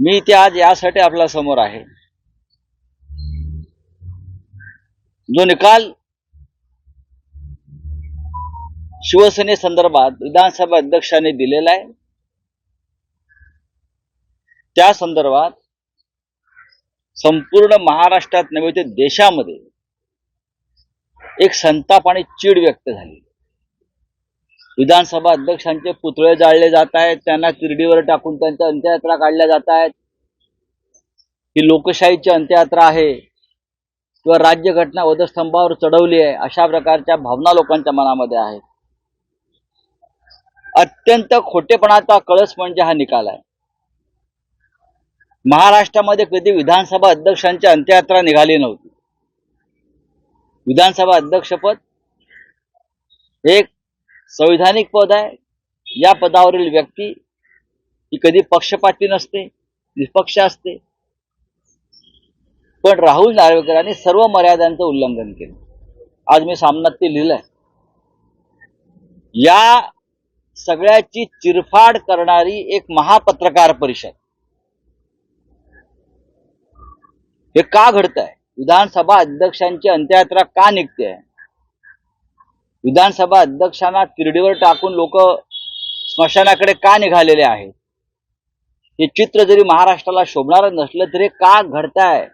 मी ते आज यासाठी आपल्यासमोर आहे. जो निकाल शिवसेनेसंदर्भात विधानसभा अध्यक्षांनी दिलेला आहे. त्या संदर्भात संपूर्ण महाराष्ट्रात नव्हे ते देशामध्ये एक संताप आणि चीड व्यक्त झाली. विधानसभा अध्यक्षांचे पुतळे जाळले जात आहेत त्यांना किरडीवर टाकून त्यांच्या अंत्ययात्रा काढल्या जात आहेत. ही लोकशाहीची अंत्ययात्रा आहे. किंवा राज्यघटना वधस्तंभावर चढवली आहे अशा प्रकारच्या भावना लोकांच्या मनामध्ये आहेत. अत्यंत खोटेपणाचा कळस म्हणजे हा निकाल आहे. महाराष्ट्रामध्ये कधी विधानसभा अध्यक्षांची अंत्ययात्रा निघाली नव्हती. विधानसभा अध्यक्षपद एक संविधानिक पद आहे. या पदावरील व्यक्ती ही कधी पक्षपाती नसते निष्पक्ष असते. पण राहुल नार्वेकरांनी सर्व मर्यादांचं उल्लंघन केलं. आज मी सामनात ते लिहिलंय. या सगळ्याची चिरफाड करणारी एक महापत्रकार परिषद. हे का घडत आहे विधानसभा अध्यक्षांची अंत्ययात्रा का निघते? विधानसभा अध्यक्षांना तिरडीवर टाकून लोक स्मशानाकडे का निघालेले आहेत? हे चित्र जरी महाराष्ट्राला शोभणारं नसलं तरी का घडताय?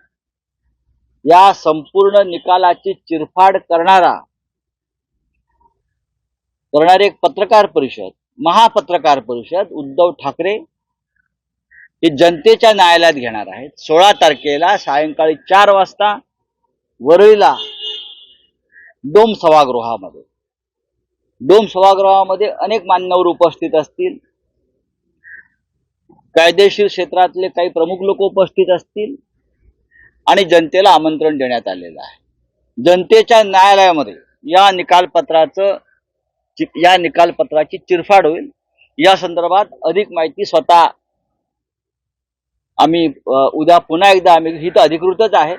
या संपूर्ण निकालाची चिरफाड करणारा करणारी एक पत्रकार परिषद महापत्रकार परिषद उद्धव ठाकरे हे जनतेच्या न्यायालयात घेणार आहेत. सोळा तारखेला सायंकाळी चार वाजता वरळीला डोम सभागृहामध्ये. डोम सभागृहामध्ये अनेक मान्यवर उपस्थित असतील. कायदेशीर क्षेत्रातले काही प्रमुख लोक उपस्थित असतील. आणि जनतेला आमंत्रण देण्यात आलेलं आहे. जनतेच्या न्यायालयामध्ये या निकालपत्राचं या निकालपत्राची चिरफाड होईल. या संदर्भात अधिक माहिती स्वतः आम्ही उद्या पुन्हा एकदा आम्ही ही तर अधिकृतच आहे.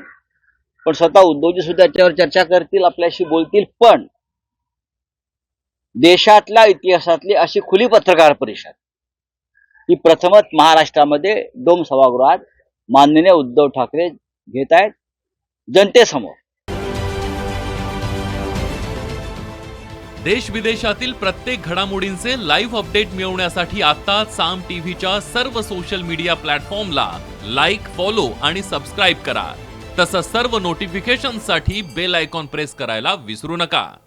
पण स्वतः उद्धवजी सुद्धा त्याच्यावर चर्चा करतील आपल्याशी बोलतील. पण देशातल्या इतिहासातली अशी खुली पत्रकार परिषद. ही प्रथमच महाराष्ट्रामध्ये डोम सभागृहात माननीय उद्धव ठाकरे घेत आहेत. जनतेसमोर. देश विदेशातील प्रत्येक घडामोडींचे लाईव्ह अपडेट मिळवण्यासाठी आता साम टीव्हीच्या सर्व सोशल मीडिया प्लॅटफॉर्मला लाईक फॉलो आणि सबस्क्राईब करा. तसंच सर्व नोटिफिकेशनसाठी बेल आयकॉन प्रेस करायला विसरू नका.